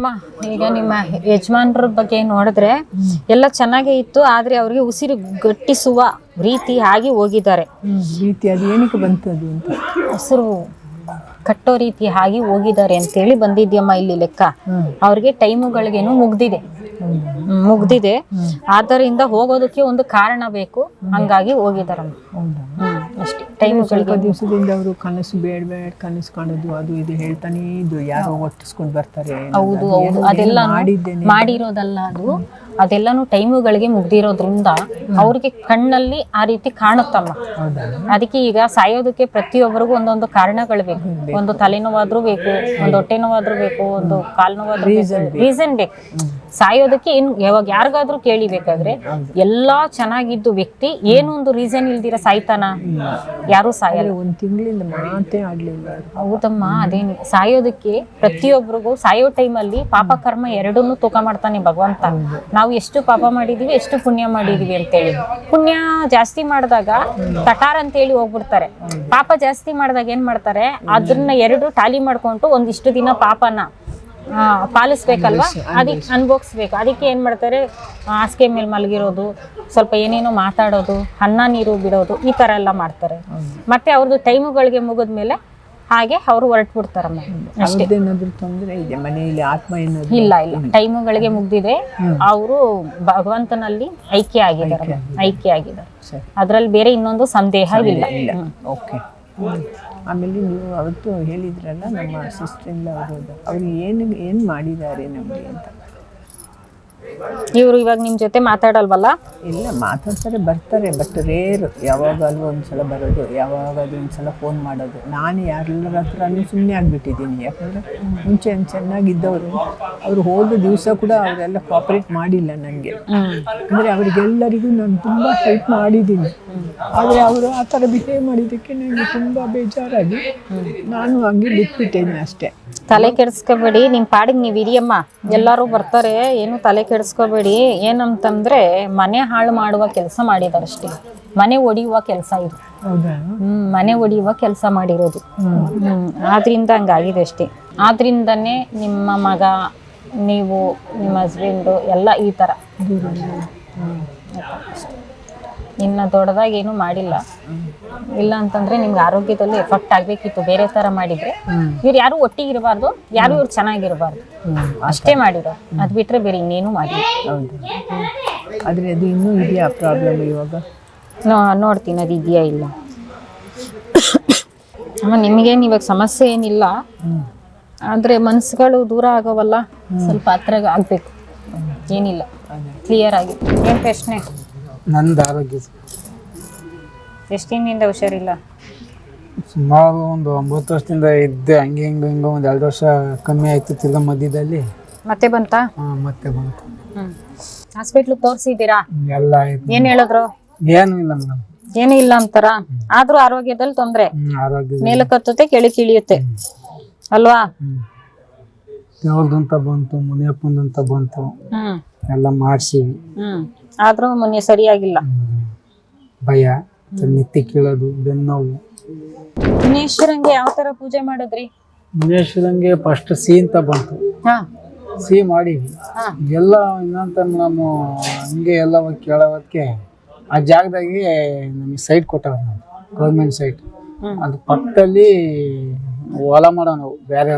ಅಮ್ಮ ಈಗ ನಿಮ್ಮ ಯಜಮಾನ್ರ ಬಗ್ಗೆ ನೋಡಿದ್ರೆ ಎಲ್ಲ ಚೆನ್ನಾಗೇ ಇತ್ತು ಆದ್ರೆ ಅವ್ರಿಗೆ ಉಸಿರು ಗಟ್ಟಿಸುವ ರೀತಿ ಆಗಿ ಹೋಗಿದ್ದಾರೆ. ರೀತಿ ಅದು ಏನಕ್ಕೆ ಬಂತದು ಅಂತ? ಉಸಿರು ಕಟ್ಟೋ ರೀತಿ ಆಗಿ ಹೋಗಿದ್ದಾರೆ ಅಂತೇಳಿ ಬಂದಿದ್ಯಮ್ಮ ಇಲ್ಲಿ ಲೆಕ್ಕ. ಅವ್ರಿಗೆ ಟೈಮುಗಳಿಗೇನು ಮುಗ್ದಿದೆ. ಮುಗ್ದಿದೆ. ಆದ್ದರಿಂದ ಹೋಗೋದಕ್ಕೆ ಒಂದು ಕಾರಣ ಬೇಕು. ಹಂಗಾಗಿ ಹೋಗಿದಾರಮ್ಮ. ಅಷ್ಟೇ. ಟೈಮುಗಳಿಗೆ ದಿವಸದಿಂದ ಅವರು ಕನಸು ಬೇಡ ಬೇಡ ಕನಸು ಕಾಣೋದು ಅದು ಇದು ಹೇಳ್ತಾನೆ ಇದು ಯಾರೋ ಒಟ್ಟಿಸ್ಕೊಂಡು ಬರ್ತಾರೆ. ಹೌದು ಹೌದು. ಅದೆಲ್ಲ ಮಾಡಿರೋದಲ್ಲ ಅದು. ಅದೆಲ್ಲನೂ ಟೈಮುಗಳಿಗೆ ಮುಗ್ದಿರೋದ್ರಿಂದ ಅವ್ರಿಗೆ ಕಣ್ಣಲ್ಲಿ ಆ ರೀತಿ ಕಾಣುತ್ತಮ್ಮ. ಅದಕ್ಕೆ ಈಗ ಸಾಯೋದಕ್ಕೆ ಪ್ರತಿಯೊಬ್ಬರಿಗೂ ಒಂದೊಂದು ಕಾರಣಗಳು ಬೇಕು. ಒಂದು ತಲೆನೋವಾದ್ರೂ ಬೇಕು ಒಂದು ಹೊಟ್ಟೆ ನೋವಾದ್ರೂ ಬೇಕು ಒಂದು ಕಾಲ್ ನೋವಾದ್ರೂ ರೀಸನ್ ಬೇಕು. ಸಾಯೋದಕ್ಕೆ ಏನು ಯಾವಾಗ ಯಾರಿಗಾದ್ರೂ ಕೇಳಿಬೇಕಾದ್ರೆ ಎಲ್ಲಾ ಚೆನ್ನಾಗಿದ್ದು ವ್ಯಕ್ತಿ ಏನು ಒಂದು ರೀಸನ್ ಇಲ್ದಿರ ಸಾಯ್ತಾನ? ಯಾರು ಸಾಯಲ್ಲ. ಒಂದು ತಿಂಗಳಿಂದ ಮಾತೇ ಆಡ್ಲಿಲ್ಲ ಹೌದಮ್ಮ ಅದೇನು. ಸಾಯೋದಕ್ಕೆ ಪ್ರತಿಯೊಬ್ಬರಿಗೂ ಸಾಯೋ ಟೈಮಲ್ಲಿ ಪಾಪ ಕರ್ಮ ಎರಡನ್ನೂ ತೂಕ ಮಾಡ್ತಾನೆ ಭಗವಂತ. ನಾವು ಎಷ್ಟು ಪಾಪ ಮಾಡಿದೀವಿ ಎಷ್ಟು ಪುಣ್ಯ ಮಾಡಿದೀವಿ ಅಂತೇಳಿ. ಪುಣ್ಯ ಜಾಸ್ತಿ ಮಾಡಿದಾಗ ತಟಾರ್ ಅಂತೇಳಿ ಹೋಗ್ಬಿಡ್ತಾರೆ. ಪಾಪ ಜಾಸ್ತಿ ಮಾಡಿದಾಗ ಏನ್ ಮಾಡ್ತಾರೆ? ಅದನ್ನ ಎರಡು ಟಾಲಿ ಮಾಡ್ಕೊಂಡು ಒಂದಿಷ್ಟು ದಿನ ಪಾಪನ ಪಾಲಿಸ್ಬೇಕಲ್ವಾ? ಅದಕ್ಕೆ ಅನ್ಭೋಗಿಸ್ಬೇಕು ಅದಕ್ಕೆ ಏನು ಮಾಡ್ತಾರೆ? ಹಾಸಿಗೆ ಮೇಲೆ ಮಲಗಿರೋದು ಸ್ವಲ್ಪ ಏನೇನೋ ಮಾತಾಡೋದು ಅನ್ನ ನೀರು ಬಿಡೋದು ಈ ತರ ಎಲ್ಲ ಮಾಡ್ತಾರೆ. ಮತ್ತೆ ಅವ್ರದ್ದು ಟೈಮುಗಳಿಗೆ ಮುಗಿದ್ಮೇಲೆ ಹಾಗೆ ಅವರು ಹೊರಟ್ಬಿಡ್ತಾರಮ್ಮ ಅಷ್ಟೇ. ಅವ್ರದ್ದೇನಾದ್ರೂ ತೊಂದರೆ ಇದೆ? ಮನೆಯಲ್ಲಿ ಆತ್ಮ ಏನಾದ್ರು? ಇಲ್ಲ ಇಲ್ಲ. ಟೈಮುಗಳಿಗೆ ಮುಗ್ದಿದೆ. ಅವರು ಭಗವಂತನಲ್ಲಿ ಐಕ್ಯ ಆಗಿದ್ದಾರೆ ಐಕ್ಯ ಆಗಿದ್ದಾರೆ. ಅದರಲ್ಲಿ ಬೇರೆ ಇನ್ನೊಂದು ಸಂದೇಹ ಇಲ್ಲ. ಇಲ್ಲ. ಓಕೆ. ಆಮೇಲೆ ನೀವು ಅವತ್ತು ಹೇಳಿದ್ರಲ್ಲ ನಮ್ಮ ಸಿಸ್ಟರ್ ಅವರು. ಅವ್ರು ಏನು ಏನು ಮಾಡಿದ್ದಾರೆ ನಮಗೆ ಅಂತ? ಇವರು ಇವಾಗ ನಿಮ್ಮ ಜೊತೆ ಮಾತಾಡಲ್ವಲ್ಲ? ಇಲ್ಲ ಮಾತಾಡ್ತಾರೆ ಬರ್ತಾರೆ ಬಟ್ ರೇರ್ ಯಾವಾಗಲೂ ಒಂದ್ಸಲ ಬರೋದು ಯಾವಾಗಾದ್ರೂ ಒಂದ್ಸಲ ಫೋನ್ ಮಾಡೋದು. ನಾನು ಯಾರೆಲ್ಲರ ಹತ್ರನೂ ಸುಮ್ಮನೆ ಆಗಿಬಿಟ್ಟಿದ್ದೀನಿ. ಯಾಕಂದರೆ ಮುಂಚೆ ಚೆನ್ನಾಗಿದ್ದವರು. ಅವರು ಹೋದ ದಿವಸ ಕೂಡ ಅವರೆಲ್ಲ ಕೋಆಪ್ರೇಟ್ ಮಾಡಿಲ್ಲ ನನಗೆ ಅಂದರೆ ಅವರಿಗೆಲ್ಲರಿಗೂ ನಾನು ತುಂಬ ಹೆಲ್ಪ್ ಮಾಡಿದ್ದೀನಿ. ಆದರೆ ಅವರು ಆ ಥರ ಬಿಹೇವ್ ಮಾಡಿದ್ದಕ್ಕೆ ನನಗೆ ತುಂಬ ಬೇಜಾರಾಗಿ ನಾನು ಹಂಗೆ ಬಿಟ್ಬಿಟ್ಟೇನೆ ಅಷ್ಟೇ. ತಲೆ ಕೆಡಿಸ್ಕೋಬೇಡಿ ನಿಮ್ಮ ಪಾಡಿಗೆ ನೀವು ಇರಿಯಮ್ಮ. ಎಲ್ಲರೂ ಬರ್ತಾರೆ ಏನು ತಲೆ ಕೆಡಿಸ್ಕೋಬೇಡಿ. ಏನಂತಂದ್ರೆ ಮನೆ ಹಾಳು ಮಾಡುವ ಕೆಲಸ ಮಾಡಿದಾರಷ್ಟೇ ಮನೆ ಒಡೆಯುವ ಕೆಲಸ ಇದು. ಹ್ಮ್ ಮನೆ ಒಡೆಯುವ ಕೆಲಸ ಮಾಡಿರೋದು. ಹ್ಮ್. ಆದ್ರಿಂದ ಹಂಗಾಗಿದೆ ಅಷ್ಟೇ. ಆದ್ರಿಂದನೇ ನಿಮ್ಮ ಮಗ ನೀವು ನಿಮ್ಮ ಹಸ್ಬೆಂಡು ಎಲ್ಲ ಈ ಥರ ಇನ್ನು ದೊಡ್ಡದಾಗಿ ಏನು ಮಾಡಿಲ್ಲ. ಇಲ್ಲ ಅಂತಂದ್ರೆ ನಿಮ್ಗೆ ಆರೋಗ್ಯದಲ್ಲಿ ಎಫೆಕ್ಟ್ ಆಗ್ಬೇಕಿತ್ತು. ಬೇರೆ ತರ ಮಾಡಿದ್ರೆ ಇವ್ರು ಯಾರು ಒಟ್ಟಿಗೆ ಇರಬಾರ್ದು ಯಾರು ಇವ್ರು ಚೆನ್ನಾಗಿರಬಾರ್ದು. ಅಷ್ಟೇ ಮಾಡಿರೋ ಅದ್ ಬಿಟ್ರೆ ಬೇರೆ ಇನ್ನೇನು ಮಾಡಿಲ್ಲ. ಹೌದು. ಆದರೆ ಅದು ಇನ್ನೂ ಇದೆಯಾ ಪ್ರಾಬ್ಲಮ್ ಇವಾಗ? ನೋ ನೋಡ್ತೀನಿ ಅದು ಇದೆಯಾ ಇಲ್ಲ ಅಮ್ಮ ನಿಮಗೇನು ಇವಾಗ ಸಮಸ್ಯೆ ಏನಿಲ್ಲ. ಆದ್ರೆ ಮನ್ಸುಗಳು ದೂರ ಆಗವಲ್ಲ. ಸ್ವಲ್ಪ ಹತ್ರ ಆಗ್ಬೇಕು. ಏನಿಲ್ಲ. ಕ್ಲಿಯರ್ ಆಗಿ. ಏನ್ ಪ್ರಶ್ನೆ? ನಂದು ಆರೋಗ್ಯ ಎಷ್ಟು ದಿನದಿಂದ ಹುಷಾರಿಲ್ಲ? ಸುಮಾರು ಒಂದು ಒಂಬತ್ತು ವರ್ಷದಿಂದ ಇದ್ದೆ. ಹಂಗೆ ಹಿಂಗೆ ಹಿಂಗೆ ಒಂದು ಎರಡು ವರ್ಷ ಕಮ್ಮಿ ಆಯಿತು ತಿರ್ಗಾ ಮಧ್ಯದಲ್ಲಿ. ಮತ್ತೆ ಬಂತಾ? ಆ, ಮತ್ತೆ ಬಂತು. ಹ್ಮ್. ಹಾಸ್ಪಿಟ್ಲಿಗೆ ತೋರಿಸಿದ್ದೀರಾ? ಎಲ್ಲ ಆಯ್ತು. ಏನ್ ಹೇಳಿದ್ರು? ಏನು ಇಲ್ಲ ಮೇಡಮ್. ಏನೂ ಇಲ್ಲ ಅಂತಾರ? ಆದರೂ ಆರೋಗ್ಯದಲ್ಲಿ ತೊಂದ್ರೆ. ಆರೋಗ್ಯ ಮೇಲಕ್ಕೆ ಹತ್ತುತ್ತೆ ಕೆಳಗೆ ಇಳಿಯುತ್ತೆ ಅಲ್ವಾ? ದೇವ್ರದ್ದು ಅಂತ ಬಂತು ಮುನಿಯಪ್ಪಂದಂತ ಬಂತು. ಹ್ಮ್. ಎಲ್ಲ ಮಾಡಿಸಿವಿ ಆದ್ರೂ ಮೊನ್ನೆ ಸರಿಯಾಗಿಲ್ಲ. ಭಯ ನಿತ್ಯ ಕೀಳೋದು ಬೆನ್ನೋವು ಮುನೇಶ್ವರಂಗೆ ಯಾವ ತರ ಪೂಜೆ ಮಾಡಿದ್ರಿ? ಮುನೇಶ್ವರಂಗೆ ಫಸ್ಟ್ ಸಿ ಅಂತ ಬಂತು. ಹಾ. ಸಿ ಮಾಡೀವಿ ಎಲ್ಲ ಇನ್ನಂತ ನಾವು ಹಂಗೆ ಎಲ್ಲ ಹೋಗಿ ಕೇಳೋದಕ್ಕೆ ಆ ಜಾಗದಾಗೆ ನಮಗೆ ಸೈಟ್ ಕೊಟ್ಟವ ಗೌರ್ಮೆಂಟ್ ಸೈಟ್. ಅದು ಪಕ್ಕದಲ್ಲಿ ಹೊಲ ಮಾಡೋ ನಾವು ಬೇರೆ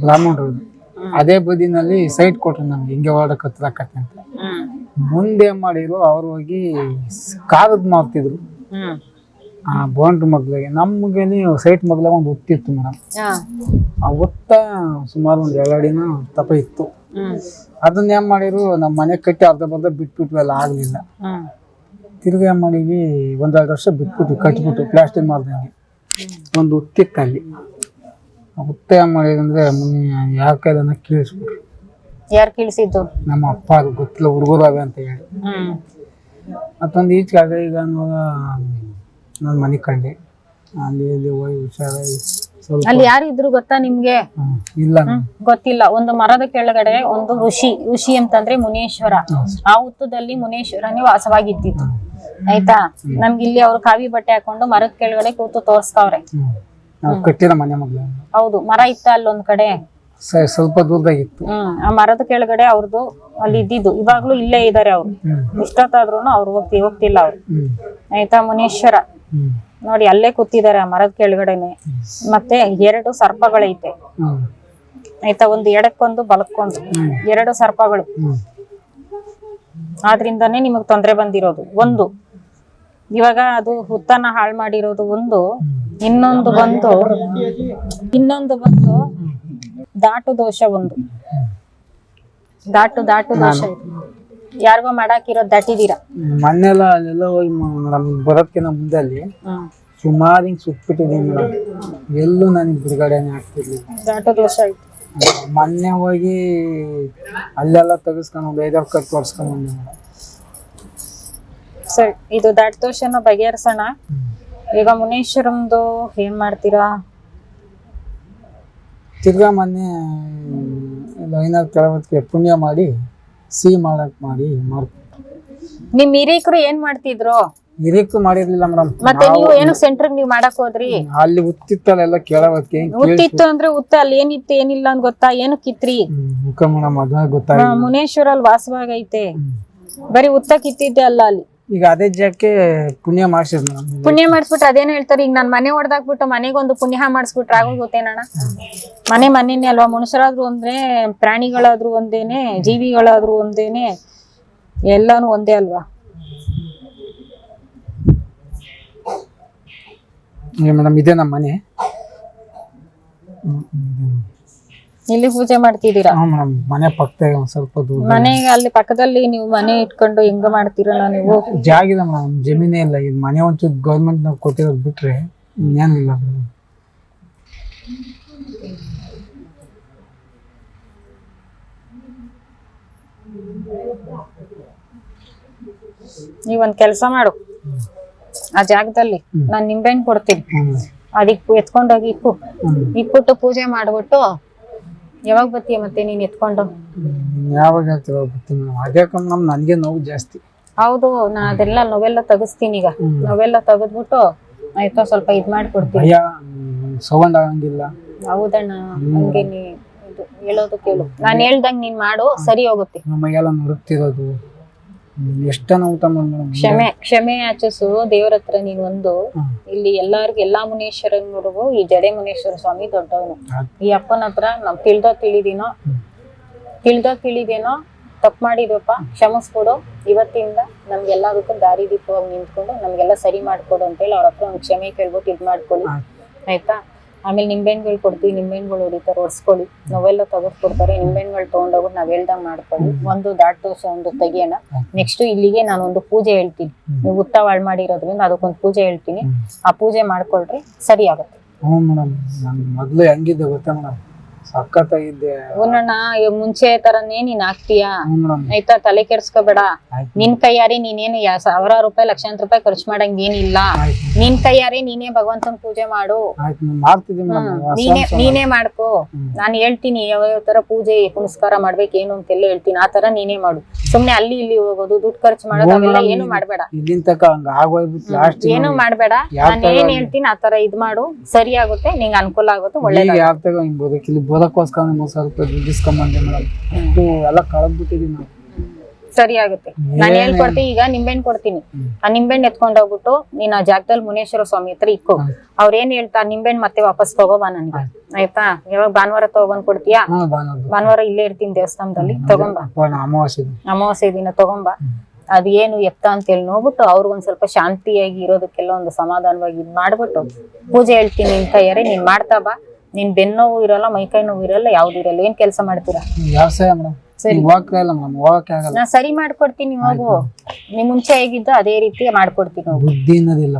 ಬ್ರಾಹ್ಮಣರು. ಅದೇ ಬದಿನಲ್ಲಿ ಸೈಟ್ ಕೊಟ್ರು ನಮ್ಗೆ ಹಿಂಗೆ ಹೊರಡಕ್ ಹತ್ರಕತ್ತೆ ಅಂತ. ಮುಂದೆ ಮಾಡಿದ್ರು ಅವ್ರು ಹೋಗಿ ಕಾಗದ ಮಾಡ್ತಿದ್ರು ಆ ಬೌಂಡ್ರಿ ಮಗ್ಲಿಗೆ ನಮ್ಗೆ ಸೈಟ್ ಮಗ್ಲಾಗ ಒಂದು ಒತ್ತಿತ್ತು ಮೇಡಮ್. ಆ ಒತ್ತ ಸುಮಾರು ಒಂದ್ ಎರಡಿನ ತಪ ಇತ್ತು. ಅದನ್ನ ಏನ್ ಮಾಡಿರು ನಮ್ಮ ಮನೆ ಕಟ್ಟಿ ಅರ್ಧ ಬರ್ಧ ಬಿಟ್ಬಿಟ್ವಿ ಅಲ್ಲ ಆಗ್ಲಿಲ್ಲ. ತಿರ್ಗಾ ಮಾಡೀವಿ ಒಂದೆರಡು ವರ್ಷ ಬಿಟ್ಬಿಟ್ವಿ ಕಟ್ಬಿಟ್ಟು ಪ್ಲಾಸ್ಟಿಕ್ ಮಾಡ್ದಂಗೆ ಒಂದು ಉತ್ತಿತ್ತು ಅಲ್ಲಿ ಮಾಡಿದ್ರೆ ಉತ್ತ ಏನ್ ಮಾಡಿದ್ರು ಅಂದ್ರೆ ಮುನಿ ಯಾವ ಕೈಲನ್ನ ಕೀಳಿಸ್ಬಿಟ್ರು? ಯಾರು ಕೀಳಿಸಿದ್ದು? ನಮ್ಮ ಅಪ್ಪ ಅದು ಗೊತ್ತಿಲ್ಲ ಹುಡುಗರಾಗ ಅಂತ ಹೇಳಿ. ಹ್ಮ್. ಮತ್ತೊಂದು ಈಚೆಗಾಗ ಈಗ ನಾನು ಮನೆ ಕಂಡೆ. ಅಲ್ಲಿ ಇಲ್ಲಿ ಹೋಗಿ ಹುಷಾರಾಗಿ ಸ್ವಲ್ಪ ಅಲ್ಲಿ ಯಾರು ಇದ್ರು ಗೊತ್ತಾ ನಿಮ್ಗೆ? ಹ್ಮ್. ಇಲ್ಲ ಗೊತ್ತಿಲ್ಲ. ಒಂದು ಮರದ ಕೆಳಗಡೆ ಒಂದು ಋಷಿ ಋಷಿ ಅಂತಂದ್ರೆ ಮುನೇಶ್ವರ. ಆ ಹುತ್ತದಲ್ಲಿ ಮುನೇಶ್ವರನೇ ವಾಸವಾಗಿದ್ದಿತ್ತು. ಆಯ್ತಾ? ನಮ್ಗೆ ಇಲ್ಲಿ ಅವ್ರು ಕಾವಿ ಬಟ್ಟೆ ಹಾಕೊಂಡು ಮರದ ಕೆಳಗಡೆ ಕೂತು ತೋರ್ಸ್ತಾವ್ರೆ ಹ್ಮ್. ನಾವು ಕಟ್ಟಿದ ಮನೆ ಮಗ್ಳು. ಹೌದು ಮರ ಇತ್ತ ಅಲ್ಲೊಂದ್ ಕಡೆ. ಸ- ಸ್ವಲ್ಪ ದೂರದಾಗಿತ್ತು ಹ್ಮ್ ಆ ಮರದ ಕೆಳಗಡೆ ಅವ್ರದ್ದು ಅಲ್ಲಿ ಇದ್ದಿದ್ದು. ಇವಾಗ್ಲೂ ಇಲ್ಲೇ ಇದಾರೆ ಅವ್ರು. ಇಷ್ಟೊತ್ತಾದ್ರೂ ಅವ್ರು ಹೋಗ್ತಿ ಹೋಗ್ತಿಲ್ಲ ಅವ್ರು. ಹ್ಮ್. ಆಯ್ತಾ ಮುನೇಶ್ವರ? ಹ್ಮ್. ನೋಡಿ ಅಲ್ಲೇ ಕೂತಿದ್ದಾರೆ ಆ ಮರದ ಕೆಳಗಡೆನೆ. ಮತ್ತೆ ಎರಡು ಸರ್ಪಗಳೈತೆ. ಹ್ಮ್. ಆಯ್ತಾ ಒಂದು ಎಡಕ್ಕೊಂದು ಬಲಕ್ಕೊಂದು. ಎರಡು ಸರ್ಪಗಳು. ಹ್ಮ್. ಆದ್ರಿಂದಾನೇ ನಿಮಗ್ ತೊಂದರೆ ಬಂದಿರೋದು. ಒಂದು. ಇವಾಗ ಅದು ಹುತ್ತನ ಹಾಳ್ ಮಾಡಿರೋದು ಒಂದು. ಇನ್ನೊಂದು ಬಂದು ಇನ್ನೊಂದು ಬಂದು ದಾಟು ದೋಷ ಒಂದು. ದಾಟು ದಾಟು ದೋಷ. ಯಾರಿಗೋ ಮಾಡಾಕಿರೋದು ದಾಟಿದೀರಾ? ಮಣ್ಣೆಲ್ಲ ಅಲ್ಲೆಲ್ಲ ಹೋಗಿ ಮೇಡಮ್ ಬರೋದ್ಕಿಂತ ಮುಂದೆ ಅಲ್ಲಿ ಸುಮಾರು ಹಿಂಗ್ ಸುಟ್ಬಿಟ್ಟಿದ್ದೀನಿ ಮೇಡಮ್. ಎಲ್ಲೂ ನನಗೆ ಬಿಡುಗಡೆನೆ ಆಗ್ತಿರ್ಲಿಲ್ಲ. ದಾಟು ದೋಷ ಆಯ್ತು ಮೊನ್ನೆ ಹೋಗಿ ಅಲ್ಲೆಲ್ಲ ತೆಗಿಸ್ಕೊಂಡು ಒಂದು ಐದಾರು ಕಟ್ ತೋರಿಸ್ಕೊಂಡು ಬಂದೆ. ಮೇಡಮ್ ಸರಿ ಇದು ದಾಟು ದೋಷನ ಬಗೆಹರಿಸೋಣ. ಈಗ ಮುನೇಶ್ವರಂದು ಏನ್ ಮಾಡ್ತೀರಾ? ತಿರ್ಗಾ ಮೊನ್ನೆ ಐನಾರು ಕೆಳವತ್ತಿಗೆ ಪುಣ್ಯ ಮಾಡಿ ಸಿ ಮಾಡಕ್ ಮಾಡಿ ನಿಮ್ ಹಿರೀಕರು ಏನ್ ಮಾಡ್ತಿದ್ರು? ಹಿರಿಯಕ್ಕೂ ಮಾಡಿರ್ಲಿಲ್ಲ ಮೇಡಮ್. ಮತ್ತೆ ನೀವು ಏನು ಸೆಂಟ್ರಿಗೆ ನೀವು ಮಾಡಕ್ ಹೋದ್ರಿ? ಅಲ್ಲಿ ಉತ್ತಿತ್ತಲ್ಲ ಎಲ್ಲ ಉತ್ತಿತ್ತು ಅಂದ್ರೆ ಉತ್ತ ಅಲ್ಲಿ ಏನಿತ್ತು ಏನಿಲ್ಲ ಅಂತ ಗೊತ್ತಾ? ಏನು ಕಿತ್ರಿ? ಮುಖ ಮೇಡಮ್ ಅದ ಗೊತ್ತಾಗ ಮುನೇಶ್ವರ ಅಲ್ಲಿ ವಾಸವಾಗೈತೆ. ಬರೀ ಉತ್ತ ಕಿತ್ತಿದ್ದೆ ಅಲ್ಲ ಅಲ್ಲಿ. ಈಗ ಅದೇ ಜಾಗಕ್ಕೆ ಪುಣ್ಯ ಮಾಡ್ಸಿದ್ ಮೇಡಮ್. ಪುಣ್ಯ ಮಾಡಿಸ್ಬಿಟ್ಟು ಅದೇನು ಹೇಳ್ತಾರೆ ಈಗ ನಾನು ಮನೆ ಹೊಡೆದಾಕ್ಬಿಟ್ಟು ಮನೆಗೊಂದು ಪುಣ್ಯ ಮಾಡಿಸ್ಬಿಟ್ರೆ ಆಗೋದು ಗೊತ್ತೇನಣ್ಣ? ಮನೆ ಮನೆನೇ ಅಲ್ವಾ ಮನುಷ್ಯರಾದ್ರೂ ಒಂದೇ ಪ್ರಾಣಿಗಳಾದ್ರೂ ಒಂದೇನೆ ಜೀವಿಗಳಾದ್ರೂ ಒಂದೇನೆ ಎಲ್ಲಾನು ಒಂದೇ ಅಲ್ವಾ? ಮೇಡಮ್ ಇದೆ ನಮ್ಮ ಮನೆ. ಇಲ್ಲಿ ಪೂಜೆ ಮಾಡ್ತಿದ್ದೀರಾ? ಹಾ ಮೇಡಮ್ ಮನೆ ಪಕ್ಕದಾಗ ಒಂದ್ ಸ್ವಲ್ಪ ದೂರ ಮನೆಗೆ ಅಲ್ಲಿ ಪಕ್ಕದಲ್ಲಿ ನೀವು ಮನೆ ಇಟ್ಕೊಂಡು ಹೆಂಗ ಮಾಡ್ತೀರಲ್ಲ ನೀವು? ಜಾಗ ಇದೆ ಮೇಡಮ್ ಜಮೀನೇ ಇಲ್ಲ. ಇದು ಮನೆ ಒಂಚೂರು ಗೌರ್ಮೆಂಟ್ ನಾವು ಕೊಟ್ಟಿರೋದು ಬಿಟ್ರೆ ಇನ್ನೇನು ಇಲ್ಲ ಮೇಡಮ್. ನೀವೊಂದ್ ಕೆಲಸ ಮಾಡು. ಆ ಜಾಗದಲ್ಲಿ ನಾನ್ ನಿಂಬೆಹಣ್ಣು ಕೊಡ್ತೀನಿ. ಅದಕ್ಕೆ ಎತ್ಕೊಂಡೋಗಿ ಇಕ್ಕು. ಇಕ್ಬಿಟ್ಟು ಪೂಜೆ ಮಾಡ್ಬಿಟ್ಟು ಯಾವಾಗ ಬರ್ತೀಯ ಮತ್ತೆ ನೀನ್ ಎತ್ಕೊಂಡು? ಯಾವಾಗ ಹೇಳ್ತೀರ ಬರ್ತೀನಿ ಮೇಡಮ್ ಅದೇ ನಮ್ ನನಗೆ ನೋವು ಜಾಸ್ತಿ. ಹೌದು ನಾ ಅದೆಲ್ಲ ನೋವೆಲ್ಲ ತೆಗಿಸ್ತೀನಿ ಈಗ. ನೋವೆಲ್ಲ ತೆಗೆದ್ಬಿಟ್ಟು ಆಯ್ತಾ ಸ್ವಲ್ಪ ಇದ್ ಮಾಡ್ಕೊಡ್ತೀನಿ. ಭಯ ಸೌಂಡ್ ಆಗಂಗಿಲ್ಲ. ಹೌದಣ್ಣ ಹಂಗೆ ನೀ ಇದು ಹೇಳೋದು ಕೇಳು. ನಾನು ಹೇಳ್ದಂಗ್ ನೀನ್ ಮಾಡು ಸರಿ ಹೋಗುತ್ತೆ. ನಮ್ಮ ಮೈಯೆಲ್ಲ ನುಡುಕ್ತಿರೋದು ಎಷ್ಟನ ಊಟ ಕ್ಷಮೆ ಕ್ಷಮೆ ಯಾಚಿಸು ದೇವ್ರ ಹತ್ರ ನೀನ್ ಒಂದು. ಇಲ್ಲಿ ಎಲ್ಲಾರ್ಗು ಎಲ್ಲಾ ಮುನೀಶ್ವರನಿಗೂ ಈ ಜಡೆ ಮುನೇಶ್ವರ ಸ್ವಾಮಿ ದೊಡ್ಡವನು. ಈ ಅಪ್ಪನ ಹತ್ರ ನಾವ್ ತಿಳ್ದೋ ತಿಳಿದಿನೋ ತಿಳ್ದೋ ತಿಳಿದೇನೋ ತಪ್ಪು ಮಾಡಿದ್ವಪ್ಪ ಕ್ಷಮಿಸ್ಕೊಡು. ಇವತ್ತಿಂದ ನಮ್ಗೆಲ್ಲದಕ್ಕೂ ದಾರಿ ದೀಪವಾಗಿ ನಿಂತ್ಕೊಂಡು ನಮ್ಗೆಲ್ಲ ಸರಿ ಮಾಡ್ಕೊಡು ಅಂತೇಳಿ ಅವ್ರ ಹತ್ರ ಒಂದು ಕ್ಷಮೆ ಕೇಳ್ಬಿಟ್ಟು ಇದ್ ಮಾಡ್ಕೊಳ್ಳಿ ಆಯ್ತಾ? ಆಮೇಲೆ ನಿಂಬೆಹಣ್ಣುಗಳು ಕೊಡ್ತೀವಿ ನಿಂಬೆಹಣ್ಣುಗಳು ಹೊಡಿತಾರೆ ಒಡ್ಸ್ಕೊಳ್ಳಿ ನಾವೆಲ್ಲ ತೆಗೆದು ಕೊಡ್ತಾರೆ ನಿಂಬೆಹಣ್ಣುಗಳು ತೊಗೊಂಡೋಗಿ ನಾವು ಹೇಳ್ದಂಗೆ ಮಾಡ್ಕೊಳ್ಳಿ. ಒಂದು ದಾಟ್ ದೋಸೆ ಒಂದು ತೆಗಿಯೋಣ. ನೆಕ್ಸ್ಟ್ ಇಲ್ಲಿಗೆ ನಾನು ಒಂದು ಪೂಜೆ ಹೇಳ್ತೀನಿ. ನೀವು ಉತ್ತ ಹಾಳು ಮಾಡಿರೋದ್ರಿಂದ ಅದಕ್ಕೊಂದು ಪೂಜೆ ಹೇಳ್ತೀನಿ. ಆ ಪೂಜೆ ಮಾಡ್ಕೊಳ್ರಿ ಸರಿ ಆಗುತ್ತೆ. ಹ್ಞೂ ಮೇಡಮ್. ನಾನು ಮೊದಲು ಹೆಂಗಿದ್ದೆ ಗೊತ್ತಾ ಮೇಡಮ್? ಸಖತ್ತಾಗಿದ್ದೆ ಮುಂಚೆ ತರನೇ ನೀನ್ ಆಗ್ತೀಯಾ ಆಯ್ತಾ ತಲೆ ಕೆಡ್ಸ್ಕೋಬೇಡ. ನಿನ್ ಕೈಯಾರಿ ನೀನೇನು ಸಾವಿರಾರು ರೂಪಾಯಿ ಲಕ್ಷಾಂತರ ರೂಪಾಯಿ ಖರ್ಚು ಮಾಡಂಗ್ ಏನಿಲ್ಲ. ನಿನ್ ಕೈಯಾರಿ ನೀನೇ ಭಗವಂತನ ಪೂಜೆ ಮಾಡು. ನಾನು ನೀನೇ ಮಾಡ್ಕೋ. ನಾನು ಹೇಳ್ತೀನಿ ಯಾವ ಯಾವ ತರ ಪೂಜೆ ಪುನಸ್ಕಾರ ಮಾಡ್ಬೇಕು ಏನು ಅಂತೆಲ್ಲ ಹೇಳ್ತೀನಿ. ಆ ತರ ನೀನೇ ಮಾಡು. ಸುಮ್ನೆ ಅಲ್ಲಿ ಇಲ್ಲಿ ಹೋಗೋದು ದುಡ್ಡು ಖರ್ಚು ಮಾಡೋದು ಅವೆಲ್ಲ ಏನು ಮಾಡ್ಬೇಡ. ಏನು ಮಾಡ್ಬೇಡ. ನಾನು ಏನ್ ಹೇಳ್ತೀನಿ ಆ ತರ ಇದ್ ಮಾಡು. ಸರಿ ಆಗುತ್ತೆ ನಿಂಗೆ ಅನುಕೂಲ ಆಗುತ್ತೆ ಒಳ್ಳೆ ಸಾವಿರ ರೂಪಾಯಿ ಇಸ್ಕೊಂಬಂದೆ ಮೇಡಮ್ ಅಷ್ಟು ಎಲ್ಲ ಕಳೆದ್ಬಿಟ್ಟಿದೀವಿ ನಾವು. ಸರಿ ಆಗುತ್ತೆ. ನಾನು ಹೇಳ್ಕೊಡ್ತೀನಿ ಈಗ ನಿಂಬೆಹಣ್ಣು ಕೊಡ್ತೀನಿ. ಆ ನಿಂಬೆಹಣ್ಣು ಎತ್ಕೊಂಡು ಹೋಗ್ಬಿಟ್ಟು ನೀನ್ ಆ ಜಾಗದಲ್ಲಿ ಮುನೇಶ್ವರ ಸ್ವಾಮಿ ಹತ್ರ ಇಕ್ಕು. ಅವ್ರ ಏನ್ ಹೇಳ್ತಾ ನಿಂಬೆಹಣ್ಣು ಮತ್ತೆ ವಾಪಸ್ ತಗೋಬಾ ನನ್ಗೆ. ಆಯ್ತಾ? ಯಾವಾಗ ಭಾನುವಾರ ತಗೊಂಡ್ ಕೊಡ್ತೀಯಾ? ಭಾನುವಾರ. ಇಲ್ಲೇ ಇರ್ತೀನಿ ದೇವಸ್ಥಾನದಲ್ಲಿ. ತಗೊಂಬಾ. ಅಮಾವಾಸ್ಯೆ. ಅಮಾವಾಸ್ಯೆ ದಿನ ತಗೊಂಬಾ. ಅದ್ ಏನು ಎತ್ತ ಅಂತ ಹೇಳಿ ನೋಡ್ಬಿಟ್ಟು ಅವ್ರಿಗೊಂದ್ ಸ್ವಲ್ಪ ಶಾಂತಿಯಾಗಿ ಇರೋದಕ್ಕೆಲ್ಲ ಒಂದು ಸಮಾಧಾನವಾಗಿ ಇದ್ ಮಾಡ್ಬಿಟ್ಟು ಪೂಜೆ ಹೇಳ್ತೀನಿ ನಿನ್ ಕೈಯಾರೆ ನೀನ್ ಮಾಡ್ತಾ ಬಾ. ನಿನ್ ಬೆನ್ನೋವು ಇರಲ್ಲ ಮೈಕೈ ನೋವು ಇರಲ್ಲ ಯಾವ್ದು ಇರಲ್ಲ. ಏನ್ ಕೆಲಸ ಮಾಡ್ತೀರಾ? ವ್ಯವಸಾಯ ಮೇಡಮ್? ಸರಿ. ಹೋಗಕ್ಕೆ ಇಲ್ಲ ಮೇಡಮ್ ಹೋಗಕ್ಕೆ ಆಗಲ್ಲ. ನಾ ಸರಿ ಮಾಡ್ಕೊಡ್ತೀನಿ ಹೋಗು ನಿಮ್ ಮುಂಚೆ ಹೇಗಿದ್ದು ಅದೇ ರೀತಿ ಮಾಡ್ಕೊಡ್ತೀನಿ ಹೋಗು. ಬುದ್ಧಿ ಅನ್ನೋದಿಲ್ಲ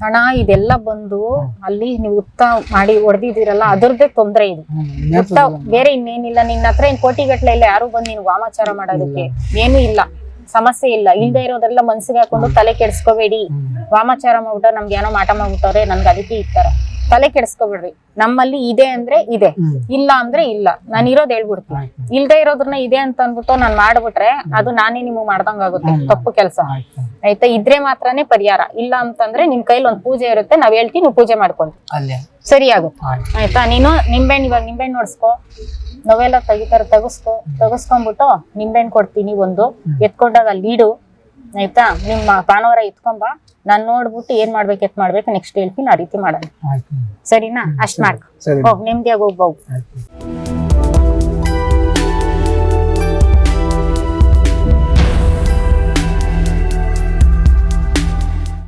ಹಣ ಇದೆಲ್ಲ ಬಂದು ಅಲ್ಲಿ ನೀವು ಉತ್ತ ಮಾಡಿ ಹೊಡೆದಿದ್ದೀರಲ್ಲ ಅದ್ರದ್ದೇ ತೊಂದ್ರೆ ಇದು. ಉತ್ತ ಬೇರೆ ಇನ್ನೇನಿಲ್ಲ. ನಿನ್ನ ಹತ್ರ ಏನ್ ಕೋಟಿಗಟ್ಲೆ ಇಲ್ಲ ಯಾರು ಬಂದು ನೀನು ವಾಮಾಚಾರ ಮಾಡೋದಕ್ಕೆ. ಏನು ಇಲ್ಲ. ಸಮಸ್ಯೆ ಇಲ್ಲ. ಇಲ್ದೇ ಇರೋದೆಲ್ಲ ಮನ್ಸಿಗೆ ಹಾಕೊಂಡು ತಲೆ ಕೆಡ್ಸ್ಕೋಬೇಡಿ. ವಾಮಾಚಾರ ಮಾಡ್ಬಿಟ್ಟ ನಮ್ಗೆ ಏನೋ ಮಾಟ ಮಾಡ್ಬಿಟ್ಟವ್ರೆ ನನ್ಗೆ ಅದಕ್ಕೆ ಈ ತರ ತಲೆ ಕೆಡಿಸ್ಕೊಬಿಡ್ರಿ. ನಮ್ಮಲ್ಲಿ ಇದೆ ಅಂದ್ರೆ ಇದೆ. ಇಲ್ಲ ಅಂದ್ರೆ ಇಲ್ಲ. ನಾನು ಇರೋದ್ ಹೇಳ್ಬಿಡ್ತೀನಿ. ಇಲ್ದೆ ಇರೋದ್ರನ್ನ ಇದೆ ಅಂತ ಅನ್ಬಿಟ್ಟು ನಾನ್ ಮಾಡ್ಬಿಟ್ರೆ ಅದು ನಾನೇ ನಿಮಗ್ ಮಾಡ್ದಂಗಾಗುತ್ತೆ. ತಪ್ಪು ಕೆಲಸ. ಆಯ್ತು. ಇದ್ರೆ ಮಾತ್ರನೇ ಪರಿಹಾರ. ಇಲ್ಲ ಅಂತಂದ್ರೆ ನಿಮ್ ಕೈಲಿ ಒಂದ್ ಪೂಜೆ ಇರುತ್ತೆ ನಾವ್ ಹೇಳ್ತೀವಿ ನೀವು ಪೂಜೆ ಮಾಡ್ಕೊಂಡು ಸರಿ ಆಗುತ್ತೆ ಆಯ್ತಾ. ನೀನು ನಿಂಬೆಹಣ್ಣು ಇವಾಗ ನಿಂಬೆಹಣ್ಣು ನೋಡ್ಸ್ಕೊ ನಾವೆಲ್ಲ ತೆಗಿತಾರ ತಗಸ್ಕೊ ತಗಸ್ಕೊಂಬಿಟ್ಟು ನಿಂಬೆಹಣ್ಣು ಕೊಡ್ತೀನಿ ಒಂದು. ಎತ್ಕೊಂಡಾಗ ಅಲ್ಲಿ ಇಡು. ಆಯ್ತಾ? ನಿಮ್ಮ ಭಾನುವಾರ ಇತ್ಕೊಂಬಾ ನಾನ್ ನೋಡ್ಬಿಟ್ಟು ಏನ್ ಮಾಡ್ಬೇಕು ಎತ್ ಮಾಡ್ಬೇಕು ನೆಕ್ಸ್ಟ್ ಹೇಳ್ತೀನಿ ಆ ರೀತಿ ಮಾಡೋಣ. ಸರಿನಾ? ಅಷ್ಟ್ ಮಾಡ್ಕೊ ಹೋಗ್ ನೆಮ್ಮದಿಯಾಗಿ ಆಯ್ತು.